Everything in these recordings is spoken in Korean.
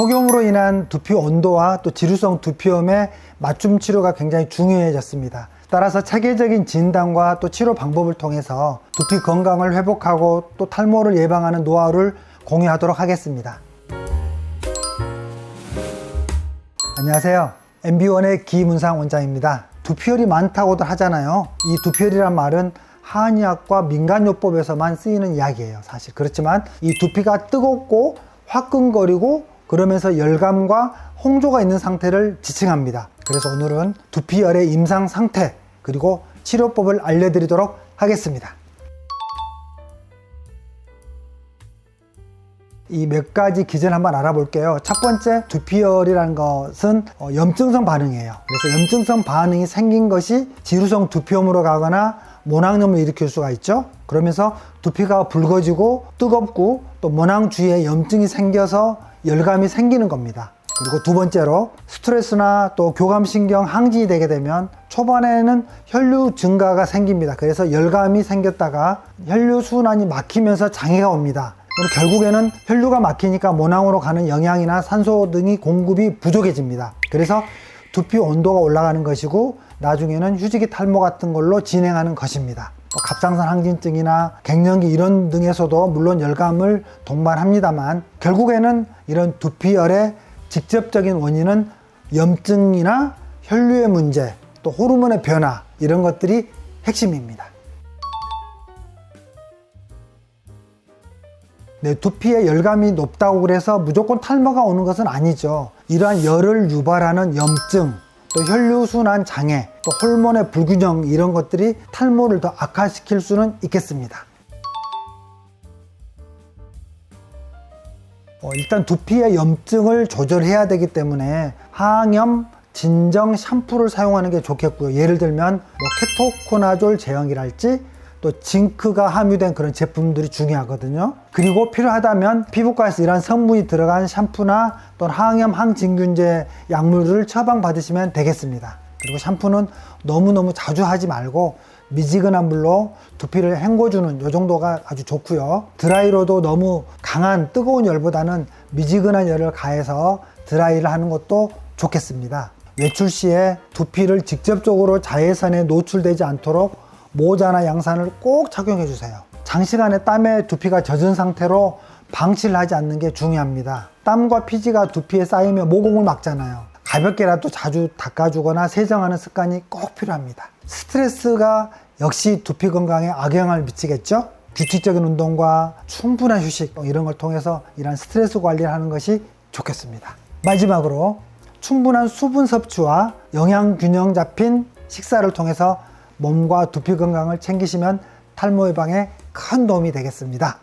폭염으로 인한 두피 온도와 또 지루성 두피염의 맞춤 치료가 굉장히 중요해졌습니다. 따라서 체계적인 진단과 또 치료 방법을 통해서 두피 건강을 회복하고 또 탈모를 예방하는 노하우를 공유하도록 하겠습니다. 안녕하세요. MB1의 기문상 원장입니다. 두피열이 많다고들 하잖아요. 이 두피열이란 말은 한의학과 민간요법에서만 쓰이는 이야기예요. 사실 그렇지만 이 두피가 뜨겁고 화끈거리고 그러면서 열감과 홍조가 있는 상태를 지칭합니다. 그래서 오늘은 두피열의 임상 상태 그리고 치료법을 알려드리도록 하겠습니다. 이몇 가지 기전 한번 알아볼게요. 첫 번째 두피열이라는 것은 어, 염증성 반응이에요. 그래서 염증성 반응이 생긴 것이 지루성 두피염으로 가거나 모낭염을 일으킬 수가 있죠. 그러면서 두피가 붉어지고 뜨겁고 또 모낭 주위에 염증이 생겨서 열감이 생기는 겁니다. 그리고 두 번째로 스트레스나 또 교감신경 항진이 되게 되면 초반에는 혈류 증가가 생깁니다. 그래서 열감이 생겼다가 혈류 순환이 막히면서 장애가 옵니다. 결국에는 혈류가 막히니까 모낭으로 가는 영양이나 산소 등이 공급이 부족해집니다. 그래서 두피 온도가 올라가는 것이고 나중에는 휴지기 탈모 같은 걸로 진행하는 것입니다. 뭐 갑상선 항진증이나 갱년기 이런 등에서도 물론 열감을 동반합니다만 결국에는 이런 두피열의 직접적인 원인은 염증이나 혈류의 문제, 또 호르몬의 변화 이런 것들이 핵심입니다. 네, 두피에 열감이 높다고 그래서 무조건 탈모가 오는 것은 아니죠. 이러한 열을 유발하는 염증, 또 혈류순환 장애, 또 호르몬의 불균형 이런 것들이 탈모를 더 악화시킬 수는 있겠습니다. 어, 일단 두피의 염증을 조절해야 되기 때문에 항염 진정 샴푸를 사용하는 게 좋겠고요. 예를 들면 뭐 케토코나졸 제형이랄지 또 징크가 함유된 그런 제품들이 중요하거든요. 그리고 필요하다면 피부과에서 이러한 성분이 들어간 샴푸나 또는 항염 항진균제 약물을 처방받으시면 되겠습니다. 그리고 샴푸는 너무너무 자주 하지 말고 미지근한 물로 두피를 헹궈주는 요 정도가 아주 좋고요. 드라이로도 너무 강한 뜨거운 열보다는 미지근한 열을 가해서 드라이를 하는 것도 좋겠습니다. 외출 시에 두피를 직접적으로 자외선에 노출되지 않도록 모자나 양산을 꼭 착용해 주세요. 장시간의 땀에 두피가 젖은 상태로 방치를 하지 않는 게 중요합니다. 땀과 피지가 두피에 쌓이면 모공을 막잖아요. 가볍게라도 자주 닦아주거나 세정하는 습관이 꼭 필요합니다. 스트레스가 역시 두피 건강에 악영향을 미치겠죠? 규칙적인 운동과 충분한 휴식 이런 걸 통해서 이런 스트레스 관리를 하는 것이 좋겠습니다. 마지막으로 충분한 수분 섭취와 영양 균형 잡힌 식사를 통해서 몸과 두피 건강을 챙기시면 탈모 예방에 큰 도움이 되겠습니다.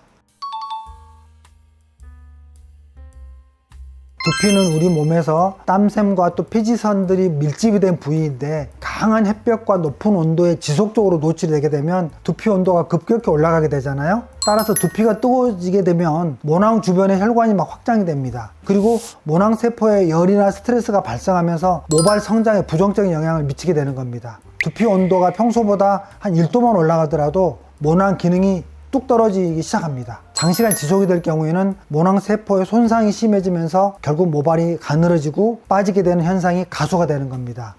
두피는 우리 몸에서 땀샘과 또 피지선들이 밀집이 된 부위인데 강한 햇볕과 높은 온도에 지속적으로 노출이 되게 되면 두피 온도가 급격히 올라가게 되잖아요. 따라서 두피가 뜨거워지게 되면 모낭 주변의 혈관이 막 확장이 됩니다. 그리고 모낭 세포에 열이나 스트레스가 발생하면서 모발 성장에 부정적인 영향을 미치게 되는 겁니다. 두피 온도가 평소보다 한 1도만 올라가더라도 모낭 기능이 뚝 떨어지기 시작합니다. 장시간 지속이 될 경우에는 모낭 세포의 손상이 심해지면서 결국 모발이 가늘어지고 빠지게 되는 현상이 가수가 되는 겁니다.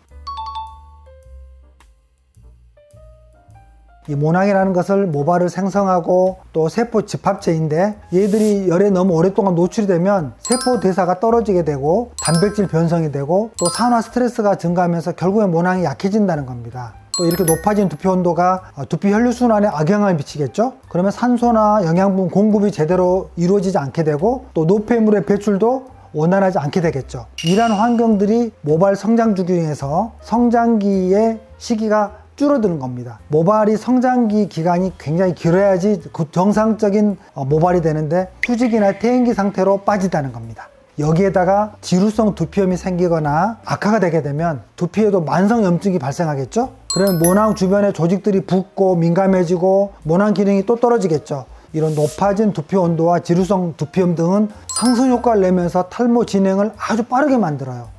이 모낭이라는 것을 모발을 생성하고 또 세포 집합체인데 얘들이 열에 너무 오랫동안 노출이 되면 세포 대사가 떨어지게 되고 단백질 변성이 되고 또 산화 스트레스가 증가하면서 결국에 모낭이 약해진다는 겁니다. 또 이렇게 높아진 두피 온도가 두피 혈류 순환에 악영향을 미치겠죠? 그러면 산소나 영양분 공급이 제대로 이루어지지 않게 되고 또 노폐물의 배출도 원활하지 않게 되겠죠. 이러한 환경들이 모발 성장 주기에서 성장기의 시기가 줄어드는 겁니다. 모발이 성장기 기간이 굉장히 길어야지 그 정상적인 모발이 되는데 휴직이나 퇴행기 상태로 빠지다는 겁니다. 여기에다가 지루성 두피염이 생기거나 악화가 되게 되면 두피에도 만성 염증이 발생하겠죠? 그러면 모낭 주변의 조직들이 붓고 민감해지고 모낭 기능이 또 떨어지겠죠. 이런 높아진 두피 온도와 지루성 두피염 등은 상승 효과를 내면서 탈모 진행을 아주 빠르게 만들어요.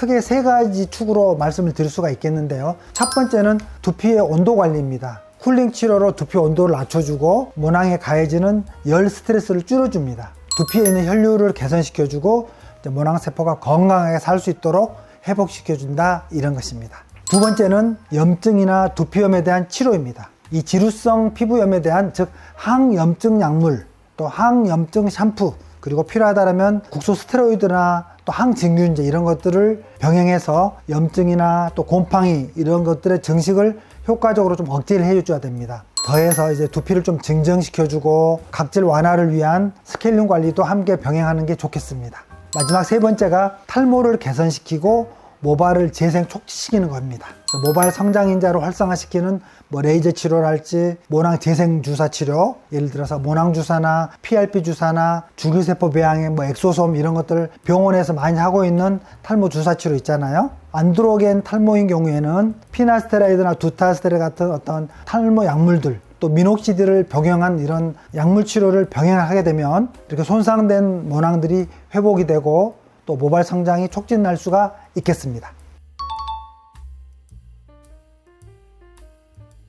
크게 세 가지 축으로 말씀을 드릴 수가 있겠는데요. 첫 번째는 두피의 온도 관리입니다. 쿨링 치료로 두피 온도를 낮춰주고 모낭에 가해지는 열 스트레스를 줄여줍니다. 두피에 있는 혈류를 개선시켜주고 모낭 세포가 건강하게 살 수 있도록 회복시켜준다 이런 것입니다. 두 번째는 염증이나 두피염에 대한 치료입니다. 이 지루성 피부염에 대한 즉 항염증 약물 또 항염증 샴푸 그리고 필요하다면 국소 스테로이드나 또 항진균제 이런 것들을 병행해서 염증이나 또 곰팡이 이런 것들의 증식을 효과적으로 좀 억제를 해줘야 됩니다. 더해서 이제 두피를 좀 증정시켜주고 각질 완화를 위한 스케일링 관리도 함께 병행하는 게 좋겠습니다. 마지막 세 번째가 탈모를 개선시키고 모발을 재생 촉진시키는 겁니다. 모발 성장 인자를 활성화시키는 뭐 레이저 치료랄지 모낭 재생 주사 치료, 예를 들어서 모낭 주사나 PRP 주사나 주기세포 배양의 뭐 엑소솜 이런 것들 병원에서 많이 하고 있는 탈모 주사 치료 있잖아요. 안드로겐 탈모인 경우에는 피나스테라이드나 두타스테라 같은 어떤 탈모 약물들 또 미녹시디를 병행한 이런 약물 치료를 병행하게 되면 이렇게 손상된 모낭들이 회복이 되고 또 모발 성장이 촉진할 수가 있겠습니다.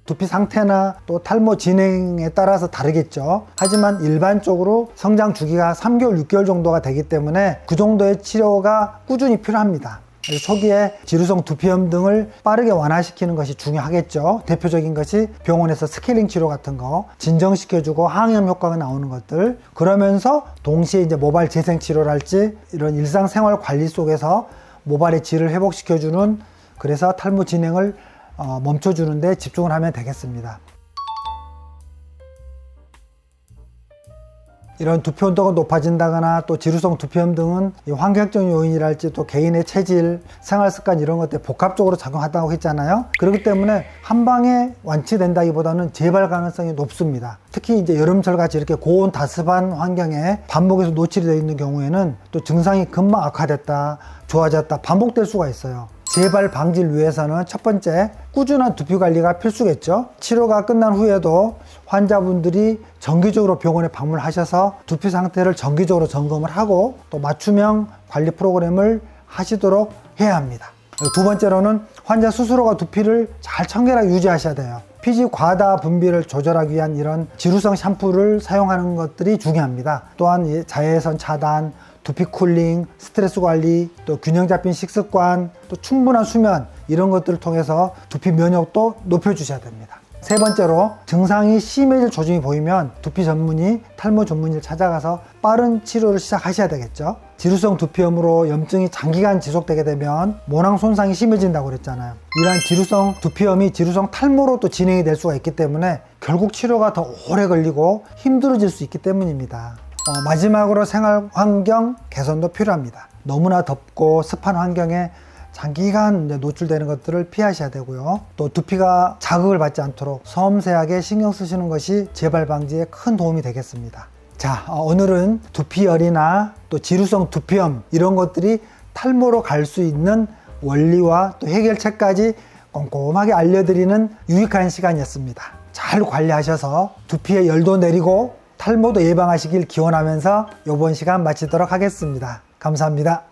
두피 상태나 또 탈모 진행에 따라서 다르겠죠. 하지만 일반적으로 성장 주기가 3개월, 6개월 정도가 되기 때문에 그 정도의 치료가 꾸준히 필요합니다. 초기에 지루성 두피염 등을 빠르게 완화시키는 것이 중요하겠죠. 대표적인 것이 병원에서 스케일링 치료 같은 거 진정시켜주고 항염 효과가 나오는 것들 그러면서 동시에 이제 모발 재생 치료랄지 이런 일상생활 관리 속에서 모발의 질을 회복시켜주는 그래서 탈모 진행을 어, 멈춰주는데 집중을 하면 되겠습니다. 이런 두피 온도가 높아진다거나 또 지루성 두피염 등은 이 환경적 요인이랄지 또 개인의 체질, 생활 습관 이런 것들 복합적으로 작용한다고 했잖아요. 그렇기 때문에 한 방에 완치된다기보다는 재발 가능성이 높습니다. 특히 이제 여름철 같이 이렇게 고온 다습한 환경에 반복해서 노출이 되어 있는 경우에는 또 증상이 금방 악화됐다, 좋아졌다 반복될 수가 있어요. 재발 방지를 위해서는 첫 번째 꾸준한 두피 관리가 필수겠죠. 치료가 끝난 후에도 환자분들이 정기적으로 병원에 방문하셔서 두피 상태를 정기적으로 점검을 하고 또 맞춤형 관리 프로그램을 하시도록 해야 합니다. 두 번째로는 환자 스스로가 두피를 잘 청결하게 유지하셔야 돼요. 피지 과다 분비를 조절하기 위한 이런 지루성 샴푸를 사용하는 것들이 중요합니다. 또한 이 자외선 차단, 두피 쿨링, 스트레스 관리, 또 균형 잡힌 식습관, 또 충분한 수면 이런 것들을 통해서 두피 면역도 높여 주셔야 됩니다. 세 번째로 증상이 심해질 조짐이 보이면 두피 전문의, 탈모 전문의를 찾아가서 빠른 치료를 시작하셔야 되겠죠. 지루성 두피염으로 염증이 장기간 지속되게 되면 모낭 손상이 심해진다고 그랬잖아요. 이러한 지루성 두피염이 지루성 탈모로 또 진행이 될 수가 있기 때문에 결국 치료가 더 오래 걸리고 힘들어질 수 있기 때문입니다. 어, 마지막으로 생활 환경 개선도 필요합니다. 너무나 덥고 습한 환경에 장기간 노출되는 것들을 피하셔야 되고요. 또 두피가 자극을 받지 않도록 섬세하게 신경 쓰시는 것이 재발 방지에 큰 도움이 되겠습니다. 자, 어, 오늘은 두피열이나 또 지루성 두피염 이런 것들이 탈모로 갈 수 있는 원리와 또 해결책까지 꼼꼼하게 알려드리는 유익한 시간이었습니다. 잘 관리하셔서 두피에 열도 내리고 탈모도 예방하시길 기원하면서 이번 시간 마치도록 하겠습니다. 감사합니다.